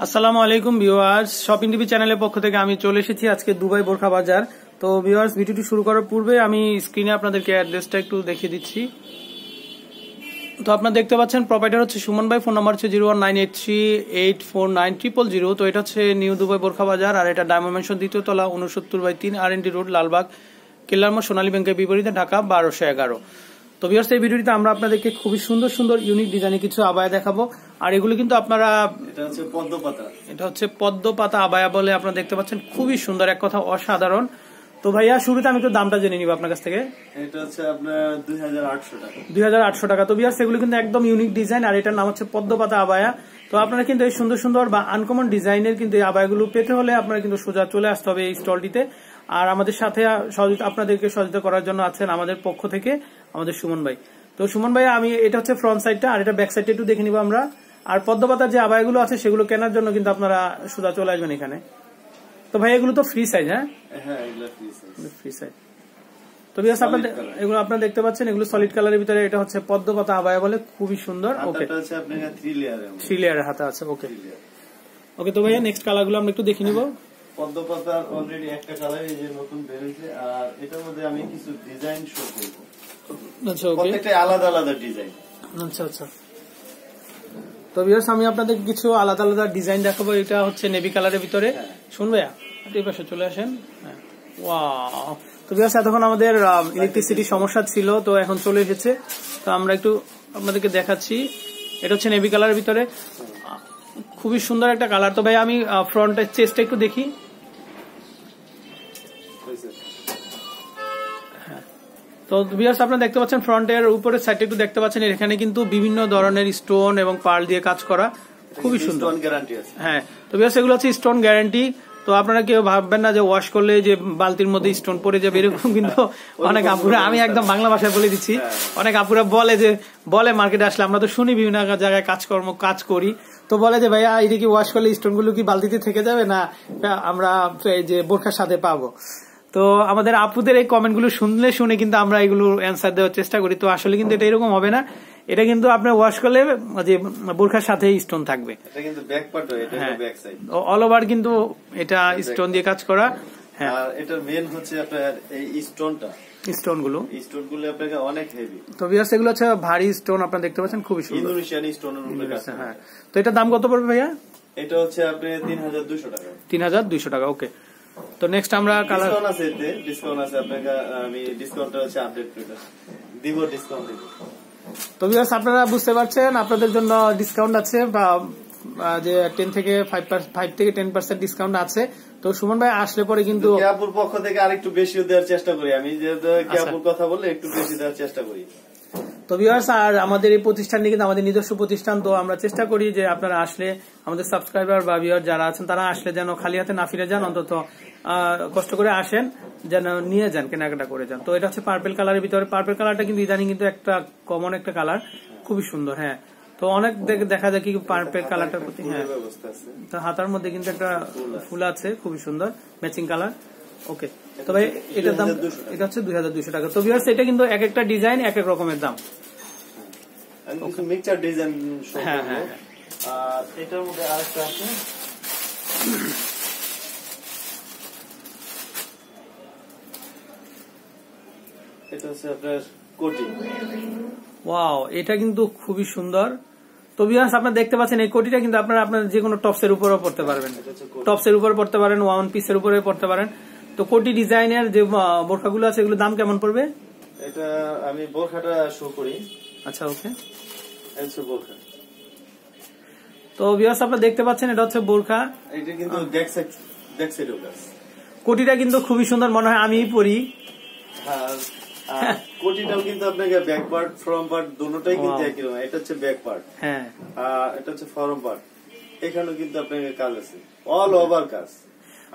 আসসালামু আলাইকুম, viewers. Shopping TV চ্যানেলের পক্ষ থেকে আমি চলে এসেছি আজকে দুবাই বোরখা বাজার। তো, ভিউয়ার্স, ভিডিওটি শুরু করার পূর্বে আমি স্ক্রিনে আপনাদেরকে অ্যাড্রেসটা একটু দেখিয়ে দিচ্ছি। তো, আপনারা দেখতে পাচ্ছেন প্রোপাইটার হচ্ছে সুমন ভাই ফোন নাম্বার হচ্ছে zero one nine eight three eight four nine triple zero তো, এটা হচ্ছে নিউ দুবাই বোরখা বাজার, আর এটা ডায়মন্ড মেনশন দ্বিতীয় তলা, উনসত্তর বাই তিন আর এনটি রোড লালবাগ কেল্লারমোড় সোনালী ব্যাংকের বিপরীতে, ঢাকা বারোশো এগারো। তো ভিউয়ার্স এই ভিডিওটিতে আমরা আপনাদেরকে খুবই সুন্দর সুন্দর ইউনিক ডিজাইনের কিছু আবায়া দেখাবো। আর এগুলো কিন্তু আপনারা এটা হচ্ছে পদ্ম পাতা এটা হচ্ছে পদ্ম পাতা আবায়া বলে আপনারা দেখতে পাচ্ছেন। খুবই সুন্দর এক কথা অসাধারণ। তো ভাইয়া শুরুতে আমি একটু দামটা জেনে নিব আপনার কাছ থেকে। এটা হচ্ছে আপনার টাকা। তো বিয়ার সেগুলো কিন্তু একদম ইউনিক ডিজাইন আর এটার নাম হচ্ছে পদ্ম পাতা আবায়া। তো আপনারা কিন্তু এই সুন্দর সুন্দর বা আনকমন ডিজাইনের কিন্তু এই আবায়াগুলো পেতে হলে আপনারা কিন্তু সোজা চলে আসতে হবে এই স্টলটিতে। আর আমাদের সাথে আপনাদেরকে সহযোগিতা করার জন্য আছেন আমাদের পক্ষ থেকে আমাদের সুমন ভাই। তো সুমন ভাই আমি এটা হচ্ছে ফ্রন্ট সাইডটা আর এটা ব্যাক সাইডটা একটু দেখে নিব আমরা। আর পদ্মপাতার যে আবায়গুলো আছে সেগুলো কেনার জন্য কিন্তু আপনারা সোজা চলে আসবেন এখানে। তো ভাই এগুলো তো ফ্রি সাইজ হ্যাঁ? হ্যাঁ ফ্রি সাইজ তো বিয়াস আপনার এগুলো আপনারা দেখতে পাচ্ছেন এগুলো সলিড কালারের ভিতরে এটা হচ্ছে পদ্মপাতা আবায়া বলে খুবই সুন্দর। ওকে থ্রি লেয়ারের হাতে আছে ওকে ওকে তো ভাইয়া নেক্সট কালারগুলো আমরা একটু দেখে নিব। পদ্ম পাতার অলরেডি একটা কালার এই যে নতুন বেরিয়েছে আর এটার মধ্যে আমি কিছু ডিজাইন শো করব। আচ্ছা প্রত্যেকটা আলাদা আলাদা ডিজাইন আচ্ছা আচ্ছা তো বিয়ার্স আমি আপনাদের কিছু আলাদা আলাদা ডিজাইন দেখাবো। এটা হচ্ছে নেভি কালারের ভিতরে। শুনবে এই পাশে চলে আসেন। হ্যাঁ। ওয়াও তো বিয়ার্স এতক্ষণ আমাদের ইলেকট্রিসিটি সমস্যা ছিল তো এখন চলে এসেছে। তো আমরা একটু আপনাদেরকে দেখাচ্ছি। এটা হচ্ছে নেভি কালারের ভিতরে। খুবই সুন্দর একটা কালার তো ভাই আমি ফ্রন্টের চেস্টটা একটু দেখি। তো বিয়ার্স আপনারা দেখতে পাচ্ছেন ফ্রন্টের উপরের সাইডে একটু দেখতে পাচ্ছেন এখানে কিন্তু বিভিন্ন ধরনের স্টোন এবং পার্ল দিয়ে কাজ করা খুবই সুন্দর। গ্যারান্টি আছে। হ্যাঁ তো বিয়ার্স এগুলো হচ্ছে স্টোন গ্যারান্টি তো আপনারা কেউ ভাববেন না যে ওয়াশ করলে যে বালতির মধ্যে স্টোন পড়ে যাবে এরকম কিন্তু অনেক আপুরা আমি একদম বাংলা ভাষায় বলে দিচ্ছি অনেক আপুরা বলে যে বলে মার্কেটে আসলে আমরা তো শুনি বিভিন্ন জায়গায় কাজকর্ম কাজ করি। তো বলে যে ভাইয়া এটা কি ওয়াশ করলে স্টোনগুলো কি বালতিতে থেকে যাবে? না আমরা এই যে বোরখার সাথে পাবো। তো আমাদের আপুদের এই কমেন্টগুলো শুনলে শুনে কিন্তু আমরা এগুলো অ্যান্সার দেওয়ার চেষ্টা করি। তো আসলে কিন্তু এটা এরকম হবে না। এটা কিন্তু আপনার ওয়াশ করলে যে বোরখার সাথে স্টোন থাকবে। এটা এটা অল ওভার কিন্তু এটা স্টোন দিয়ে কাজ করা। হ্যাঁ। এটার মেন হচ্ছে আপনার এই স্টোনটা স্টোনগুলো স্টোনগুলো আপনাকে অনেক হেভি তো বিয়ার্স এগুলো হচ্ছে ভারী স্টোন আপনারা দেখতে পাচ্ছেন খুবই সুন্দর। ইন্দোনেশিয়ান স্টোনের উপরে কাজ হ্যাঁ। তো এটার দাম কত পড়বে ভাইয়া? এটা হচ্ছে আপনি তিন হাজার দুশো টাকা। তিন হাজার দুইশো টাকা ওকে তো নেক্সট আমরা কালার ডিসকাউন্ট আছে এতে ডিসকাউন্ট আছে আপনাকে আমি ডিসকাউন্টটা হচ্ছে আপডেট করে দিব। ডিসকাউন্ট দিব। তো বিয়ার্স আপনারা বুঝতে পারছেন আপনাদের জন্য ডিসকাউন্ট আছে বা যে টেন থেকে ফাইভ ফাইভ থেকে টেন পার্সেন্ট ডিসকাউন্ট আছে। তো সুমন ভাই আসলে পরে কিন্তু কেয়াপুর পক্ষ থেকে আরেকটু বেশি দেওয়ার চেষ্টা করি আমি যে কেয়াপুর কথা বললে একটু বেশি দেওয়ার চেষ্টা করি। তো ভিউয়ার্স আর আমাদের এই প্রতিষ্ঠানটি কিন্তু আমাদের নিজস্ব প্রতিষ্ঠান তো আমরা চেষ্টা করি যে আপনারা আসলে আমাদের সাবস্ক্রাইবার বা ভিউয়ার যারা আছেন তারা আসলে যেন খালি হাতে না ফিরে যান অন্তত কষ্ট করে আসেন যেন নিয়ে যান কেনাকাটা করে যান। তো এটা হচ্ছে পার্পেল কালারের ভিতরে। পার্পেল কালারটা কিন্তু ইদানিং কিন্তু একটা কমন একটা কালার খুবই সুন্দর হ্যাঁ। তো অনেক দেখ- দেখা যায় কি পার্পেল কালারটার প্রতি হ্যাঁ। তো হাতার মধ্যে কিন্তু একটা ফুল আছে। খুবই সুন্দর। ম্যাচিং কালার ওকে তবে এটার দাম এটা হচ্ছে দুই হাজার দুইশো টাকা। তো ভিউয়ার্স এটা কিন্তু এক একটা ডিজাইন এক এক রকমের দাম। মিক্সচার ডিজাইন হ্যাঁ, হ্যাঁ, এটার মধ্যে আরেকটা আছে। এটা হচ্ছে আপনার কোটি। ওয়াও এটা কিন্তু খুবই সুন্দর। তো বিয়াস আপনারা দেখতে পাচ্ছেন এই কোটিটা কিন্তু আপনারা আপনার যে কোনো টপসের উপরেও পড়তে পারবেন। টপসের উপরে পড়তে পারেন ওয়ান পিসের উপরে পড়তে পারেন। তো কোটি ডিজাইনের যে বোরখাগুলো আছে এগুলো দাম কেমন পড়বে? এটা আমি বোরখাটা শো করি। আচ্ছা ওকে বোরখা। তো বিয়াস আপনারা দেখতে পাচ্ছেন এটা হচ্ছে বোরখা। এটা কিন্তু কোটিটা কিন্তু খুবই সুন্দর মনে হয় আমিই পরি। আর কোটিটাও কিন্তু আপনাকে ব্যাক পার্ট ফ্রম পার্ট দুটোটাই কিন্তু একই রকম। এটা হচ্ছে ব্যাক পার্ট হ্যাঁ এটা হচ্ছে ফরম পার্ট এখানেও কিন্তু আপনাকে কাজ আছে। অল ওভার কাজ।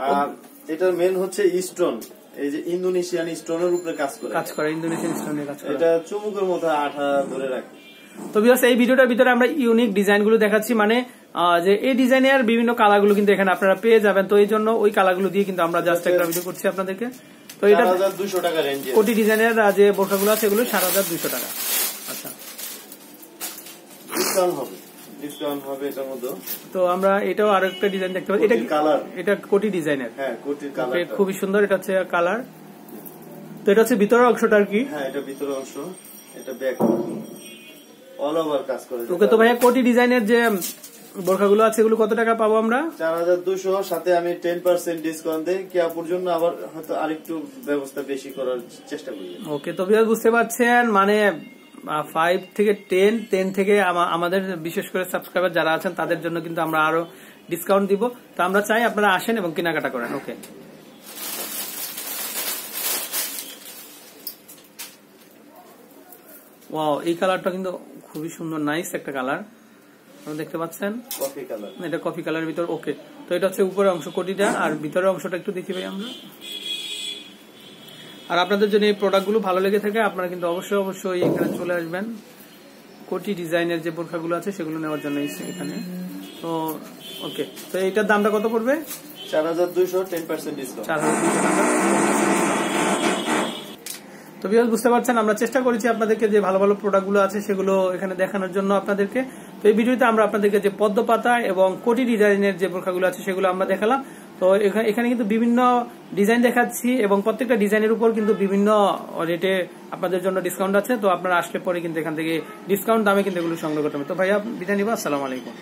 আর এটার মেন হচ্ছে স্টোন এই যে ইন্দোনেশিয়ান স্টোনের উপরে কাজ করে। কাজ করে ইন্দোনেশিয়ান স্টোনে কাজ করে। এটা চুমুকের মতো আঠা ধরে রাখে। তো বিয়াস এই ভিডিওটার ভিতরে আমরা ইউনিক ডিজাইনগুলো দেখাচ্ছি। মানে যে এই ডিজাইনের বিভিন্ন কালারগুলো কিন্তু এখানে আপনারা পেয়ে যাবেন। তো এই জন্য ওই কালারগুলো দিয়ে কিন্তু আমরা জাস্ট একটা ভিডিও করছি আপনাদেরকে। তো এটা দুশো টাকা রেঞ্জে কোটি ডিজাইনের যে বোরখাগুলো আছে এগুলো সাত হাজার টাকা। আচ্ছা। ডিসকাউন্ট হবে। তো আমরা এটাও আরও একটা ডিজাইন দেখতে পাচ্ছি এটা কালার এটা কোটি ডিজাইনের হ্যাঁ কোটির কালার খুবই সুন্দর। এটা হচ্ছে কালার তো এটা হচ্ছে ভিতরের অংশটা আর কি। হ্যাঁ এটা অংশ। এটা ব্যাক অল ওভার কাজ করে। ওকে তো ভাইয়া কোটি ডিজাইনের যে বোরখাগুলো আছে এগুলো কত টাকা পাবো আমরা? চার হাজার দুশো সাথে আমি টেন পার্সেন্ট ডিসকাউন্ট দিই। কেয়াপুর জন্য আবার হয়তো আরেকটু ব্যবস্থা বেশি করার চেষ্টা করি। ওকে তো বুঝতে পারছেন মানে ফাইভ থেকে টেন টেন থেকে আমাদের বিশেষ করে সাবস্ক্রাইবার যারা আছেন তাদের জন্য কিন্তু আমরা আরও ডিসকাউন্ট দিব। তো আমরা চাই আপনারা আসেন এবং কেনাকাটা করেন ওকে। ওয়াও এই কালারটা কিন্তু খুবই সুন্দর নাইস একটা কালার দেখতে পাচ্ছেন? কফি কালার এটা কফি কালারের ভিতর ওকে তো এটা হচ্ছে উপরের অংশ কোটিটা আর ভিতরের অংশটা একটু দেখি ভাই আমরা। আর আপনাদের জন্য এই প্রোডাক্টগুলো ভালো লেগে থাকে আপনারা কিন্তু অবশ্যই অবশ্যই এখানে চলে আসবেন। কোটি ডিজাইনের যে বোরখাগুলো আছে সেগুলো নেওয়ার জন্য এসে এখানে। তো ওকে তো এইটার দামটা কত পড়বে? চার হাজার দুইশো টেন পার্সেন্ট ডিসকাউন্ট চার হাজার টাকা। তো বিকজ বুঝতে পারছেন আমরা চেষ্টা করেছি আপনাদেরকে যে ভালো ভালো প্রোডাক্টগুলো আছে সেগুলো এখানে দেখানোর জন্য আপনাদেরকে। তো এই ভিডিওতে আমরা আপনাদেরকে যে পদ্ম পাতা এবং কোটি ডিজাইনের যে বোরখাগুলো আছে সেগুলো আমরা দেখালাম। তো এখা- এখানে কিন্তু বিভিন্ন ডিজাইন দেখাচ্ছি এবং প্রত্যেকটা ডিজাইনের উপর কিন্তু বিভিন্ন রেটে আপনাদের জন্য ডিসকাউন্ট আছে। তো আপনারা আসলে পরে কিন্তু এখান থেকে ডিসকাউন্ট দামে কিন্তু এগুলো সংগ্রহ করতে হবে তো ভাইয়া, বিদায় নিব। আসসালামু আলাইকুম।